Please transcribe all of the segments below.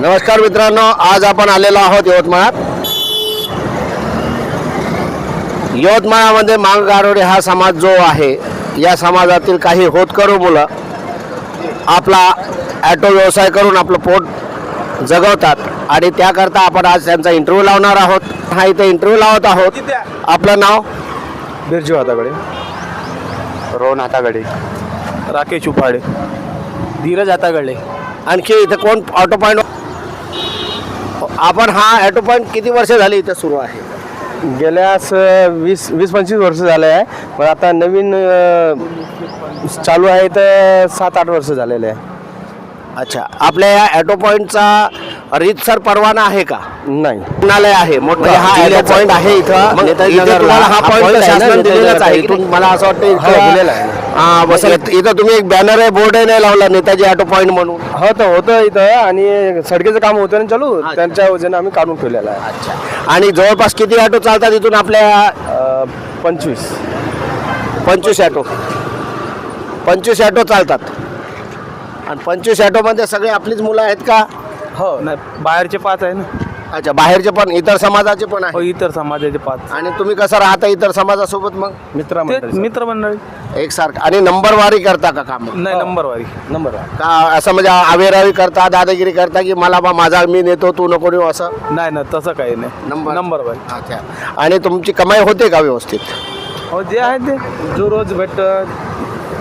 नमस्कार मित्रांनो आज आपण आलेलो आहोत यवतमाळात. यवतमाळामध्ये मांगगारोडे हा समाज जो आहे या समाजातील काही होतकरू मुलं आपला ॲटो व्यवसाय करून आपलं पोट जगवतात आणि त्याकरता आपण आज त्यांचा इंटरव्ह्यू लावणार आहोत. हा इथे इंटरव्ह्यू लावत आहोत. आपलं नाव? बिरजू हाताकडे रोहन हाताकडे राकेश उपाडे. धीरज हातागडे. आणखी इथे कोण ऑटो पॉईंट आपण हा ॲटो पॉईंट किती वर्ष झाली इथे सुरू आहे? गेल्यास वीस वीस पंचवीस वर्ष झाले आहे. पण आता नवीन अ, चालू आहे तर सात आठ वर्ष झालेले आहे. अच्छा. आपल्या या ॲटो पॉईंटचा रीतसर परवाना आहे का? नाही. रुग्णालय आहे. मोठं म्हणजे हा ॲटो पॉईंट आहे इथं मग इथे नगरला तुम्हाला हा हा point आहे ना, शासनाने नेताजी दिलेलाच आहे. इथून मला असं वाटतं दिलेला आहे. इथं हा, बसा इथं तुम्ही एक बॅनर आहे बोर्ड नाही लावला नेताजी ऑटो पॉईंट म्हणून. हो तर होतं इथं आणि सडकेचं काम होतं ना चालू. त्यांच्या वजन आम्ही काढून ठेवलेलं आहे. आणि जवळपास किती ऑटो चालतात इथून आपल्या अ, पंचवीस. पंचवीस ऑटो पंचवीस ऑटो चालतात. आणि पंचवीस ऑटोमध्ये सगळे आपलीच मुलं आहेत का? हो. नाही बाहेरचे पाच आहे ना. अच्छा बाहेरचे पण इतर समाजाचे पण हो आहे. इतर समाजाचे पाच. आणि तुम्ही कसं राहता इतर समाजासोबत मग? मित्र ते मित्रमंडळी. एकसारखं. आणि नंबरवारी करता का काम? नाही नंबरवारी. नंबर. का असं म्हणजे अवेरावी करता दादागिरी करता की मला बा माझा मी नेतो तू नको नेऊ असं? नाही ना तसं काही नाही. नंबर. नंबरवारी. अच्छा. आणि तुमची कमाई होते का व्यवस्थित? हो जे आहे ते. जो रोज भेट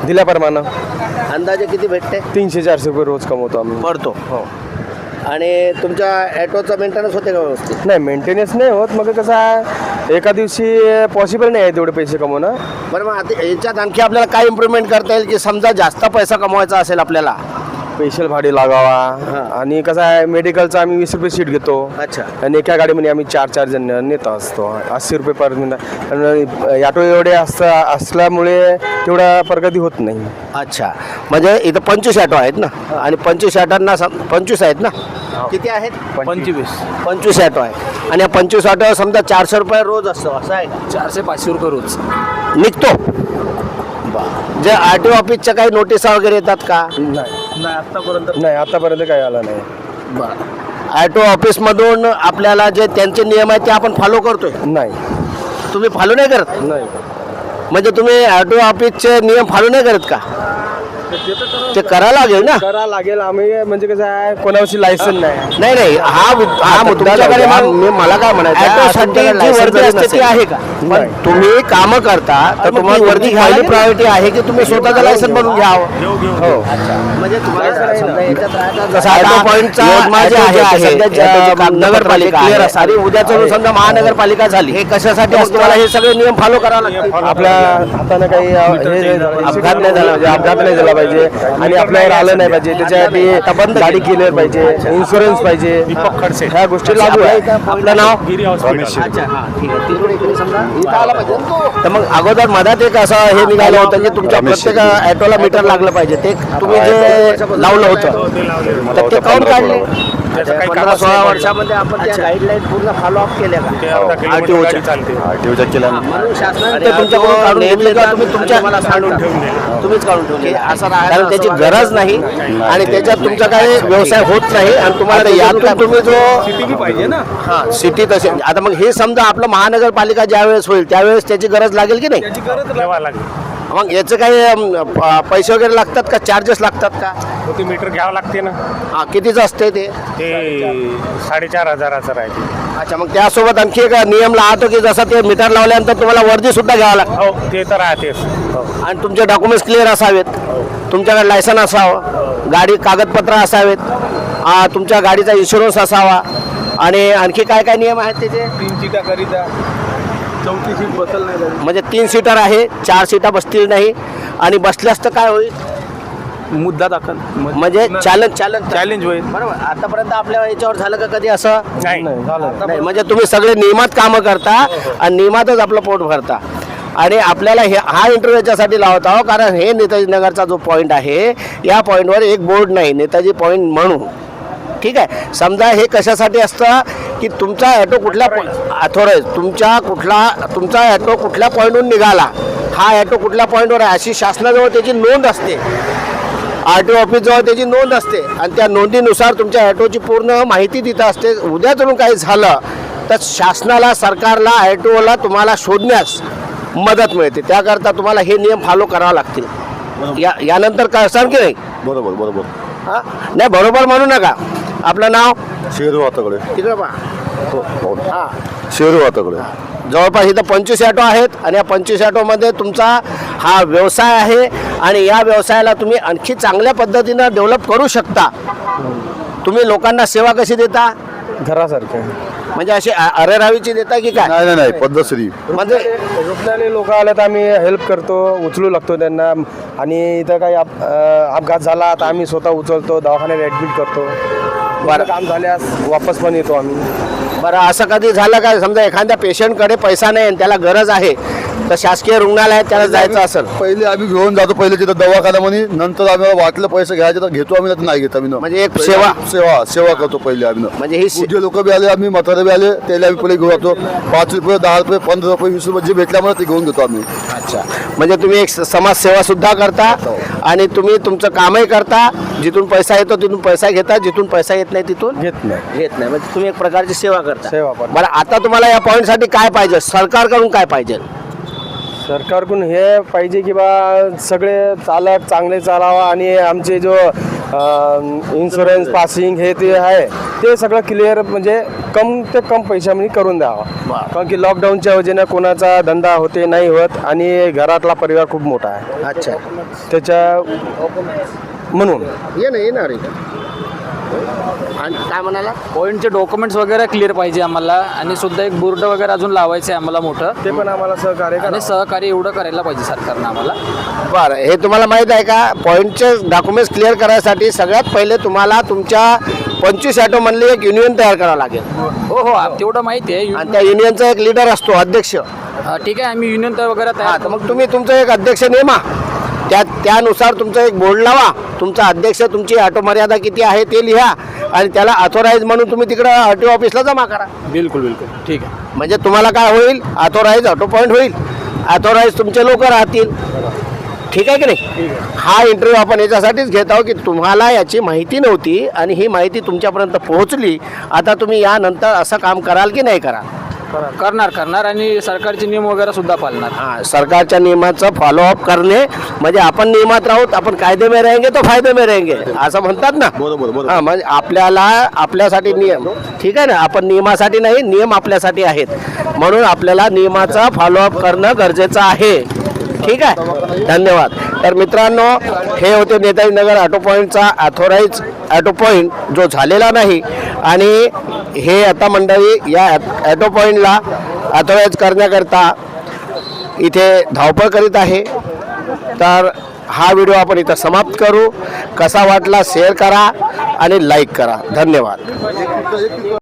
दिल्याप्रमाणे. अंदाजे किती भेटते? तीनशे चारशे रुपये रोज कमवतो आम्ही. पडतो हो. आणि तुमच्या ॲटोचं मेंटेनन्स होते का व्यवस्थित? नाही मेंटेनन्स नाही होत. मग कसं आहे एका दिवशी पॉसिबल नाही आहे तेवढे पैसे कमवणं. बरं मग आता याच्यात आणखी आपल्याला काय इम्प्रूव्हमेंट करता येईल की समजा जास्त पैसा कमवायचा असेल आपल्याला? स्पेशल भाडे लागावा. आणि कसं आहे मेडिकलचं आम्ही वीस रुपये सीट घेतो. अच्छा. आणि एका गाडीमध्ये आम्ही चार चार जण नेत असतो. अस्सी रुपये पर मिनिट आणि ऑटो एवढे असता असल्यामुळे तेवढा प्रगती होत नाही. अच्छा. म्हणजे इथं पंचवीस ॲटो आहेत ना? आणि पंचवीस ॲटोंना सम पंचवीस आहेत ना? किती आहेत? पंचवीस. पंचवीस ॲटो आहे आणि या पंचवीस ॲटो समजा चारशे रुपये रोज असतो असं आहे चारशे पाचशे रुपये रोज. निघतो. जे आर टी ऑफिसच्या काही नोटिसा वगैरे येतात का? नाही. नाही आतापर्यंत नाही आतापर्यंत काही आला नाही. ॲटो ऑफिसमधून आपल्याला जे त्यांचे नियम आहेत ते आपण फॉलो करतोय? नाही. तुम्ही फॉलो नाही करत? नाही. म्हणजे तुम्ही ॲटो ऑफिसचे नियम फॉलो नाही करत का? ते करायला लागेल ना. करा लागेल. आम्ही म्हणजे कसं आहे कोणावरची लायसन नाही. नाही नाही हा हा मग तुमच्याकडे मग मी मला काय म्हणायचं जी वर्दी असते ती आहे का? पण नाही. तुम्ही काम करता तर तुम्हाला वर्दी घ्यायला प्रायोरिटी आहे की तुम्ही स्वतःचं लायसन बनवून घ्यावं? हो. म्हणजे तुम्हाला समजा याच्यात राहता जसं ॲटो आता पॉईंटचा यवतमाळ जे ॲटो जे आहे, सध्या कागदपत्र नगरपालिका clear आहे. असतात. आणि उद्या चलून समजा महानगरपालिका झाली. हे कशासाठी असतं? तुम्हाला हे सगळे नियम फॉलो करावे लागतात आपल्या हाताने काही अ, हे हे अपघात नाही झाला. अपघात नाही झाला पाहिजे आणि आपल्यावर आलं नाही पाहिजे त्याच्यासाठी गाडी क्लिअर पाहिजे इन्शुरन्स पाहिजे. ह्या गोष्टी लागू आहे. आपलं नाव? हा. तर मग अगोदर मधात एक असं हे निघालं होतं की तुमच्या प्रत्येक ॲटोला मीटर लागलं पाहिजे. ते तुम्ही जे लावलं होतं. तर ते काऊन काढले? पंधरा सोळा वर्षामध्ये आपण त्या गाईडलाईन पूर्ण फॉलो अप केल्या का? आरटीओच्या. म्हणून शासनाने ते तुमच्याकडून काढून घेतले का तुम्ही तुमच्या मला काढून ठेवून तुम्हीच काढून ठेवले असं कारण त्याची गरज नाही आणि त्याच्यात तुमचा काही व्यवसाय होत नाही आणि तुम्हाला यातून तुम्ही जो पाहिजे ना. हा सिटी तसे आता मग हे समजा आपलं महानगरपालिका ज्यावेळेस होईल त्यावेळेस त्याची गरज लागेल की नाही? त्याची गरज मग याचं काही अम, प- पैसे वगैरे लागतात का? चार्जेस लागतात का? ते मीटर घ्यावं लागते ना? हा कितीचं असते ते? ते साडेचार हजाराचं राहते. अच्छा मग त्यासोबत आणखी एक नियम लावतो की जसं ते मीटर लावल्यानंतर तुम्हाला वर्दी सुद्धा घ्यावं लागतं. हो ते तर राहतेच. हो. आणि तुमचे डॉक्युमेंट्स क्लिअर असावेत. तुमच्याकडे लायसन असावं. गाडी कागदपत्र असावेत. आ, तुमच्या गाडीचा इन्शुरन्स असावा. आणि आणखी काय काय नियम आहेत त्याचे तीन सीटा करीता. चौथी सीट बसल नाही झाली. म्हणजे तीन सीटर आहे चार सीटा बसतील नाही. आणि बसल्यास तर काय होईल? मुद्दा दाखल. म्हणजे चालन चालन चॅलेंज होईल. बरोबर. आतापर्यंत आपल्या याच्यावर झालं का कधी असं? नाही नाही झालं. नाही म्हणजे तुम्ही सगळे नियमात कामं करता आणि नियमातच आपलं पोट भरता. आणि आपल्याला हे हा इंटरव्ह्यू याच्यासाठी लावत आहोत कारण हे नेताजी नगरचा जो पॉईंट आहे या पॉईंटवर एक बोर्ड नाही नेताजी पॉईंट म्हणून. ठीक आहे? समजा हे कशासाठी असतं? की तुमचा ॲटो कुठल्या अथॉराईज तुमच्या कुठला तुमचा ॲटो कुठल्या पॉईंटहून निघाला हा ॲटो कुठल्या पॉईंटवर आहे अशी शासनाजवळ त्याची नोंद असते. आर टी ऑफिसजवळ त्याची नोंद असते. आणि त्या नोंदीनुसार तुमच्या ॲटोची पूर्ण माहिती तिथं असते. उद्या जरून काही झालं तर शासनाला सरकारला ॲटोला तुम्हाला शोधण्यास मदत मिळते. त्याकरता तुम्हाला हे नियम फॉलो करावे लागतील. या यानंतर काय असाल की नाही? बरोबर बरोबर. हा? नाही बरोबर म्हणू नका. आपलं नाव? शेरू वाताकडे तिकडं पहा. हा शेरू वाताकडे जवळपास इथं पंचवीस ॲटो आहेत आणि या पंचवीस ॲटोमध्ये तुमचा हा व्यवसाय आहे आणि या व्यवसायाला तुम्ही आणखी चांगल्या पद्धतीनं डेव्हलप करू शकता. तुम्ही लोकांना सेवा कशी देता? घरासारखे म्हणजे अशी अ- अरेरावीची देता की काय? नाही नाही नाही पद्धतशीरी. म्हणजे रुग्णालय लोक आले तर आम्ही हेल्प करतो उचलू लागतो त्यांना. आणि इथं काही अप- अं, अपघात झाला तर आम्ही स्वतः उचलतो दवाखान्यात ॲडमिट करतो. बरं. काम झाल्यास वापस पण येतो आम्ही. बरं असं कधी झालं का? समजा एखाद्या पेशंटकडे पैसा नाही आणि त्याला गरज आहे तर शासकीय रुग्णालयात त्याला जायचं असेल. पहिले आम्ही घेऊन जातो पहिले तिथं दवाखान्यामध्ये नंतर आम्ही वाटलं पैसे घ्यायचे तर घेतो आम्ही नाही नाही घेत आम्ही. म्हणजे एक पहिले सेवा. आम्ही सेवा सेवा करतो पहिले आम्ही. म्हणजे ही से- जे लोक बी आले आम्ही म्हातारे बी आले त्याला आम्ही पहिले घेऊन जातो. पाच रुपये दहा रुपये पंधरा रुपये वीस रुपये जे भेटल्यामुळे ते घेऊन घेतो आम्ही. अच्छा. म्हणजे तुम्ही एक समाजसेवा सुद्धा करता आणि तुम्ही तुमचं कामही करता. जिथून पैसा येतो तिथून पैसा घेता जिथून पैसा येत नाही तिथून घेत नाही. घेत नाही. म्हणजे तुम्ही एक प्रकारची सेवा करता. सेवा करतो. बरं आता तुम्हाला या पॉईंटसाठी काय पाहिजे? सरकारकडून काय पाहिजे? सरकारकडून हे पाहिजे की बा सगळे चालक चांगले चालावा आणि आमचे जो इन्शुरन्स पासिंग हे ते आहे ते सगळं क्लिअर म्हणजे कम ते कम पैशामध्ये करून द्यावा. कारण की लॉकडाऊनच्या वजेनं कोणाचा धंदा होते नाही होत आणि घरातला परिवार खूप मोठा आहे. अच्छा. त्याच्या म्हणून. ये ना येणार आणि काय म्हणाला? पॉईंटचे डॉक्युमेंट्स वगैरे क्लिअर पाहिजे आम्हाला? आणि सुद्धा एक बोर्ड वगैरे अजून लावायचं आहे आम्हाला मोठं. ते पण आम्हाला सहकार्य करा. आणि सहकार्य एवढं करायला पाहिजे सरकारनं आम्हाला. बरं हे तुम्हाला माहीत आहे का? पॉईंटचे डॉक्युमेंट्स क्लिअर करायसाठी सगळ्यात पहिले तुम्हाला तुमच्या पंचवीस ॲटोमधली एक युनियन तयार करावं लागेल. हो हो तेवढं माहिती आहे. आणि त्या युनियनचा एक लीडर असतो अध्यक्ष. हा, ठीक आहे आम्ही युनियन वगैरे तयार तर मग तुम्ही तुमचं एक अध्यक्ष नेमा. त्या त्यानुसार तुमचा एक बोर्ड लावा. तुमचा अध्यक्ष तुमची ऑटो मर्यादा किती आहे ते लिहा आणि त्याला ऑथोराईज म्हणून तुम्ही तिकडं आर टी ऑफिसला जमा करा. बिलकुल बिलकुल. ठीक आहे. म्हणजे तुम्हाला काय होईल? ऑथोराईज ऑटो पॉईंट होईल. ऑथोराईज तुमचे लोक राहतील. ठीक आहे की नाही? हा इंटरव्ह्यू आपण याच्यासाठीच घेत आहोत की तुम्हाला याची माहिती नव्हती आणि ही माहिती तुमच्यापर्यंत पोहोचली. आता तुम्ही यानंतर असं काम कराल की नाही कराल? करणार. करणार आणि सरकारचे नियम वगैरे सुद्धा पाळणार हा सरकारच्या नियमाचं फॉलोअप करणे म्हणजे आपण नियमात राहूत आपण कायदे में रहेंगे तो फायदे में रहेंगे असं म्हणतात ना. बरोबर बरोबर. हा म्हणजे आपल्याला आपल्यासाठी नियम. ठीक आहे ना? आपण नियमासाठी नाही नियम आपल्यासाठी आहेत. म्हणून आपल्याला नियमाचा फॉलोअप करणं गरजेचं आहे. ठीक आहे? धन्यवाद. तर मित्रांनो हे होते नेताजी नगर ऑटो पॉईंटचा अथोराईज ऑटो पॉईंट जो झालेला नाही. आणि हे आता मंडळी या ॲटो पॉईंटला अथोराईज करण्याकरता इथे धावपळ करीत आहे. तर हा व्हिडिओ आपण इथं समाप्त करू. कसा वाटला शेअर करा आणि लाईक करा. धन्यवाद.